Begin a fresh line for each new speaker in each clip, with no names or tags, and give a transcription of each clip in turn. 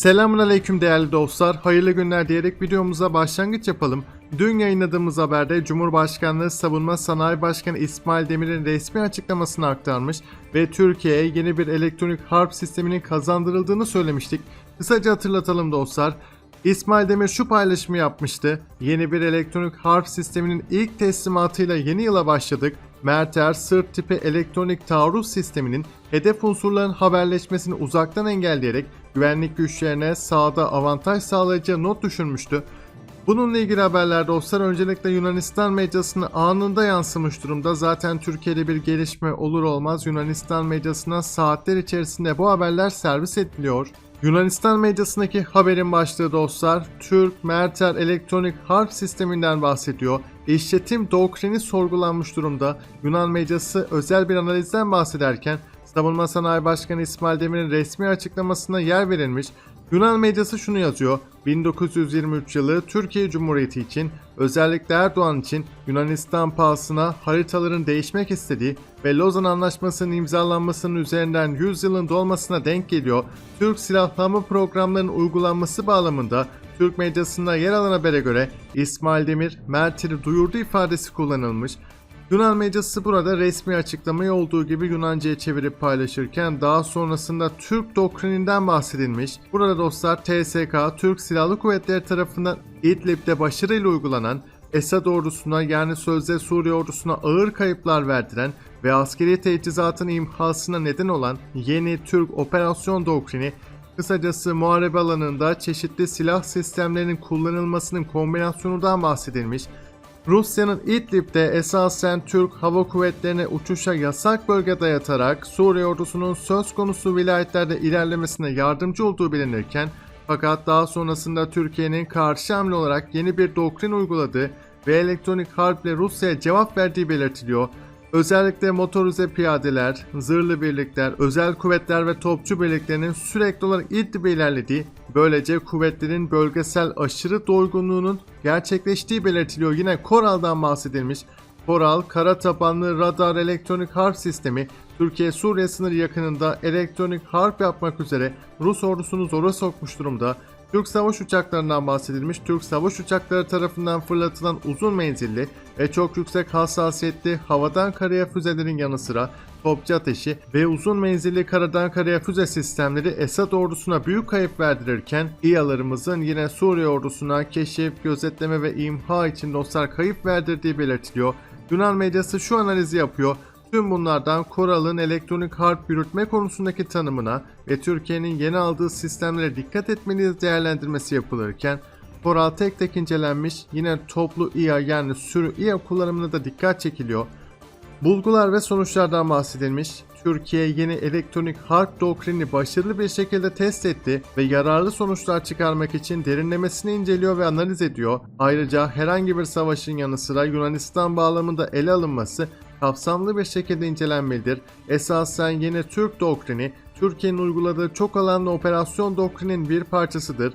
Selamünaleyküm değerli dostlar. Hayırlı günler diyerek videomuza başlangıç yapalım. Dün yayınladığımız haberde Cumhurbaşkanlığı Savunma Sanayi Başkanı İsmail Demir'in resmi açıklamasını aktarmış ve Türkiye'ye yeni bir elektronik harp sisteminin kazandırıldığını söylemiştik. Kısaca hatırlatalım dostlar. İsmail Demir şu paylaşımı yapmıştı. Yeni bir elektronik harp sisteminin ilk teslimatıyla yeni yıla başladık. Merter sırt tipi elektronik taarruz sisteminin hedef unsurların haberleşmesini uzaktan engelleyerek güvenlik güçlerine sahada avantaj sağlayacağı not düşürmüştü. Bununla ilgili haberler dostlar öncelikle Yunanistan medyasına anında yansımış durumda. Zaten Türkiye'de bir gelişme olur olmaz Yunanistan medyasına saatler içerisinde bu haberler servis ediliyor. Yunanistan medyasındaki haberin başlığı dostlar Türk Merter elektronik harp sisteminden bahsediyor. İşletim doktrini sorgulanmış durumda. Yunan medyası özel bir analizden bahsederken Savunma Sanayi Başkanı İsmail Demir'in resmi açıklamasına yer verilmiş. Yunan medyası şunu yazıyor. 1923 yılı Türkiye Cumhuriyeti için özellikle Erdoğan için Yunanistan pahasına haritaların değişmek istediği ve Lozan Anlaşması'nın imzalanmasının üzerinden 100 yılın dolmasına denk geliyor. Türk silahlanma programlarının uygulanması bağlamında Türk medyasında yer alan habere göre İsmail Demir Mert'i duyurdu ifadesi kullanılmış. Yunan medyası burada resmi açıklamayı olduğu gibi Yunanca'ya çevirip paylaşırken daha sonrasında Türk doktrininden bahsedilmiş. Burada dostlar TSK, Türk Silahlı Kuvvetleri tarafından İdlib'de başarıyla uygulanan Esad ordusuna yani sözde Suriye ordusuna ağır kayıplar verdiren ve askeri teçhizatın imhasına neden olan yeni Türk operasyon doktrini Kısacası muharebe alanında çeşitli silah sistemlerinin kullanılmasının kombinasyonundan bahsedilmiş. Rusya'nın İdlib'de esasen Türk Hava Kuvvetleri'ne uçuşa yasak bölge dayatarak Suriye ordusunun söz konusu vilayetlerde ilerlemesine yardımcı olduğu bilinirken fakat daha sonrasında Türkiye'nin karşı hamle olarak yeni bir doktrin uyguladığı ve elektronik harple Rusya'ya cevap verdiği belirtiliyor. Özellikle motorize piyadeler, zırhlı birlikler, özel kuvvetler ve topçu birliklerinin sürekli olarak İdlib'e ilerlediği, böylece kuvvetlerin bölgesel aşırı doygunluğunun gerçekleştiği belirtiliyor. Yine Koral'dan bahsedilmiş. Koral, kara tabanlı radar elektronik harp sistemi, Türkiye-Suriye sınırı yakınında elektronik harp yapmak üzere Rus ordusunu zora sokmuş durumda. Türk savaş uçaklarından bahsedilmiş. Türk savaş uçakları tarafından fırlatılan uzun menzilli ve çok yüksek hassasiyetli havadan karaya füzelerin yanı sıra topçu ateşi ve uzun menzilli karadan karaya füze sistemleri Esad ordusuna büyük kayıp verdirirken İHA'larımızın yine Suriye ordusuna keşif, gözetleme ve imha için dostlar kayıp verdirdiği belirtiliyor. Yunan medyası şu analizi yapıyor. Tüm bunlardan Koral'ın elektronik harp yürütme konusundaki tanımına ve Türkiye'nin yeni aldığı sistemlere dikkat etmeliyiz değerlendirmesi yapılırken Koral tek tek incelenmiş yine toplu İHA yani sürü İHA kullanımına da dikkat çekiliyor. Bulgular ve sonuçlardan bahsedilmiş. Türkiye yeni elektronik harp doktrinini başarılı bir şekilde test etti ve yararlı sonuçlar çıkarmak için derinlemesine inceliyor ve analiz ediyor. Ayrıca herhangi bir savaşın yanı sıra Yunanistan bağlamında ele alınması kapsamlı bir şekilde incelenmelidir. Esasen yeni Türk doktrini, Türkiye'nin uyguladığı çok alanlı operasyon doktrinin bir parçasıdır.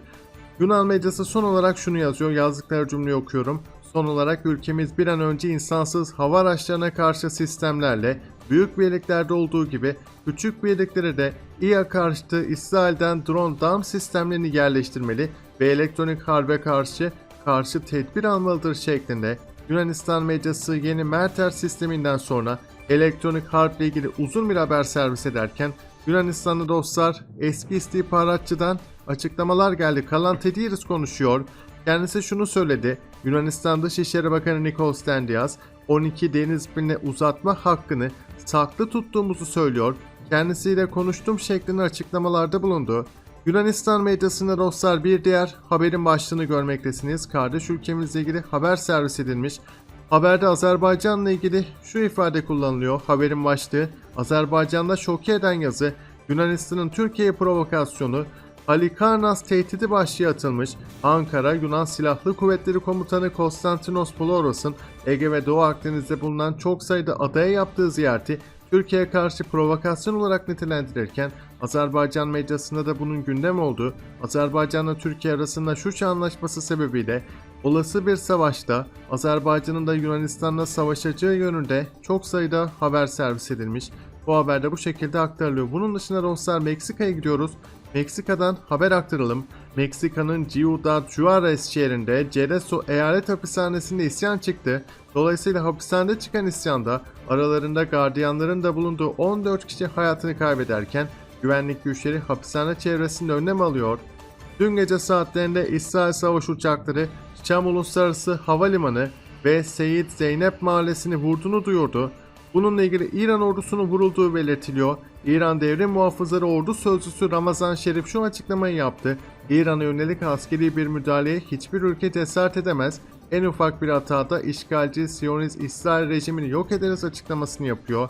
Yunan medyası son olarak şunu yazıyor, yazdıkları cümleyi okuyorum. Son olarak ülkemiz bir an önce insansız hava araçlarına karşı sistemlerle büyük birliklerde olduğu gibi küçük birliklere de İHA karşıtı İsrail'den drone dam sistemlerini yerleştirmeli ve elektronik harbe karşı karşı tedbir almalıdır şeklinde Yunanistan medyası yeni Merter sisteminden sonra elektronik harple ilgili uzun bir haber servis ederken Yunanistanlı dostlar eski istihbaratçıdan açıklamalar geldi. Kalan Tediris konuşuyor. Kendisi şunu söyledi. Yunanistan Dışişleri Bakanı Nikos Stendias 12 deniz biline uzatma hakkını saklı tuttuğumuzu söylüyor. Kendisiyle konuştum şeklinde açıklamalarda bulundu. Yunanistan medyasında dostlar bir diğer haberin başlığını görmektesiniz. Kardeş ülkemizle ilgili haber servis edilmiş. Haberde Azerbaycan'la ilgili şu ifade kullanılıyor. Haberin başlığı Azerbaycan'da şok eden yazı Yunanistan'ın Türkiye provokasyonu Halikarnas tehdidi başlığı atılmış. Ankara, Yunan Silahlı Kuvvetleri Komutanı Konstantinos Poloros'un Ege ve Doğu Akdeniz'de bulunan çok sayıda adaya yaptığı ziyareti Türkiye'ye karşı provokasyon olarak nitelendirirken Azerbaycan medyasında da bunun gündem olduğu, Azerbaycan'la Türkiye arasında Şuşa Anlaşması sebebiyle olası bir savaşta Azerbaycan'ın da Yunanistan'la savaşacağı yönünde çok sayıda haber servis edilmiş. Bu haber de bu şekilde aktarılıyor. Bunun dışında dostlar Meksika'ya gidiyoruz. Meksika'dan haber aktaralım. Meksika'nın Ciudad Juarez şehrinde Cerezo eyalet hapishanesinde isyan çıktı. Dolayısıyla hapishanede çıkan isyanda aralarında gardiyanların da bulunduğu 14 kişi hayatını kaybederken güvenlik güçleri hapishane çevresinde önlem alıyor. Dün gece saatlerinde İsrail savaş uçakları Şam Uluslararası Havalimanı ve Seyit Zeynep Mahallesi'ni vurduğunu duyurdu. Bununla ilgili İran ordusunun vurulduğu belirtiliyor. İran Devrim Muhafızları Ordu Sözcüsü Ramazan Şerif şu açıklamayı yaptı. İran'a yönelik askeri bir müdahaleye hiçbir ülke cesaret edemez. En ufak bir hatada işgalci Siyonist İsrail rejimini yok ederiz açıklamasını yapıyor.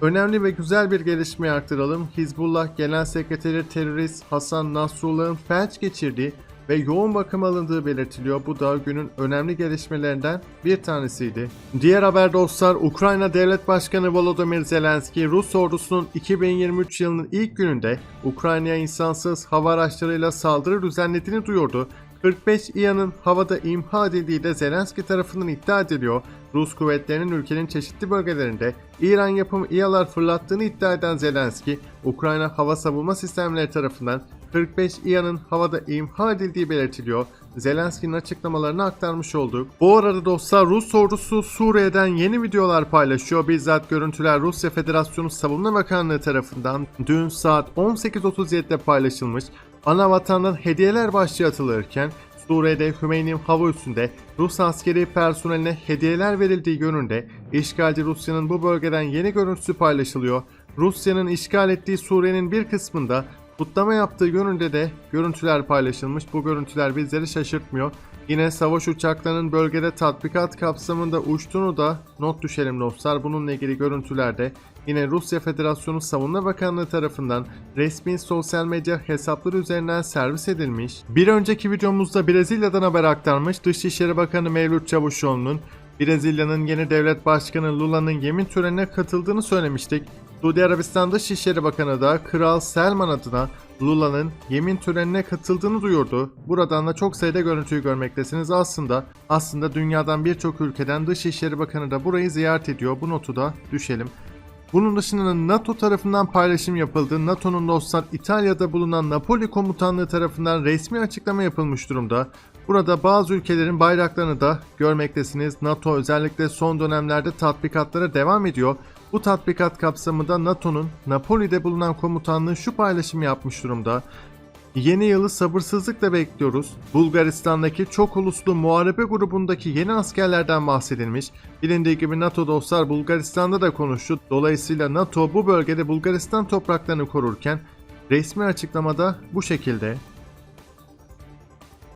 Önemli ve güzel bir gelişme aktaralım. Hizbullah Genel Sekreteri terörist Hasan Nasrullah'ın felç geçirdiği ve yoğun bakım alındığı belirtiliyor. Bu da günün önemli gelişmelerinden bir tanesiydi. Diğer haber dostlar Ukrayna Devlet Başkanı Volodymyr Zelenski Rus ordusunun 2023 yılının ilk gününde Ukrayna'ya insansız hava araçlarıyla saldırı düzenlediğini duyurdu. 45 İHA'nın havada imha edildiği de Zelenski tarafından iddia ediliyor. Rus kuvvetlerinin ülkenin çeşitli bölgelerinde İran yapımı İHA'lar fırlattığını iddia eden Zelenski, Ukrayna hava savunma sistemleri tarafından 45 İHA'nın havada imha edildiği belirtiliyor. Zelenski'nin açıklamalarını aktarmış olduk. Bu arada dostlar Rus ordusu Suriye'den yeni videolar paylaşıyor. Bizzat görüntüler Rusya Federasyonu Savunma Bakanlığı tarafından dün saat 18.37'de paylaşılmış. Ana vatandan hediyeler başlığı atılırken Suriye'de Hümeyni hava üssünde Rus askeri personeline hediyeler verildiği yönünde işgalci Rusya'nın bu bölgeden yeni görüntüsü paylaşılıyor. Rusya'nın işgal ettiği Suriye'nin bir kısmında kutlama yaptığı yönünde de görüntüler paylaşılmış. Bu görüntüler bizleri şaşırtmıyor. Yine savaş uçaklarının bölgede tatbikat kapsamında uçtuğunu da not düşelim dostlar. Bununla ilgili görüntülerde yine Rusya Federasyonu Savunma Bakanlığı tarafından resmi sosyal medya hesapları üzerinden servis edilmiş. Bir önceki videomuzda Brezilya'dan haber aktarmış Dışişleri Bakanı Mevlüt Çavuşoğlu'nun Brezilya'nın yeni devlet başkanı Lula'nın yemin törenine katıldığını söylemiştik. Suudi Arabistan Dışişleri Bakanı da Kral Selman adına Lula'nın yemin törenine katıldığını duyurdu. Buradan da çok sayıda görüntüyü görmektesiniz. Aslında aslında dünyadan birçok ülkeden Dışişleri Bakanı da burayı ziyaret ediyor. Bu notu da düşelim. Bunun dışında NATO tarafından paylaşım yapıldı. NATO'nun dostlar İtalya'da bulunan Napoli komutanlığı tarafından resmi açıklama yapılmış durumda. Burada bazı ülkelerin bayraklarını da görmektesiniz. NATO özellikle son dönemlerde tatbikatlara devam ediyor. Bu tatbikat kapsamında NATO'nun Napoli'de bulunan komutanlığı şu paylaşımı yapmış durumda. Yeni yılı sabırsızlıkla bekliyoruz. Bulgaristan'daki çok uluslu muharebe grubundaki yeni askerlerden bahsedilmiş. Bilindiği gibi NATO dostlar Bulgaristan'da da konuştu. Dolayısıyla NATO bu bölgede Bulgaristan topraklarını korurken resmi açıklamada bu şekilde.